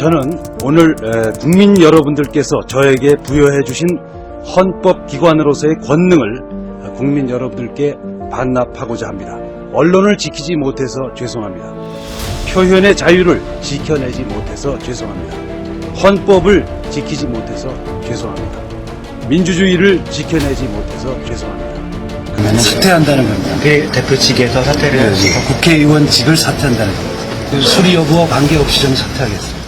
저는 오늘 국민 여러분들께서 저에게 부여해 주신 헌법기관으로서의 권능을 국민 여러분들께 반납하고자 합니다. 언론을 지키지 못해서 죄송합니다. 표현의 자유를 지켜내지 못해서 죄송합니다. 헌법을 지키지 못해서 죄송합니다. 민주주의를 지켜내지 못해서 죄송합니다. 그러면 사퇴한다는 겁니다. 그 대표직에서 사퇴를 네, 네. 국회의원직을 사퇴한다는 겁니다. 수리 여부와 관계없이 저는 사퇴하겠습니다.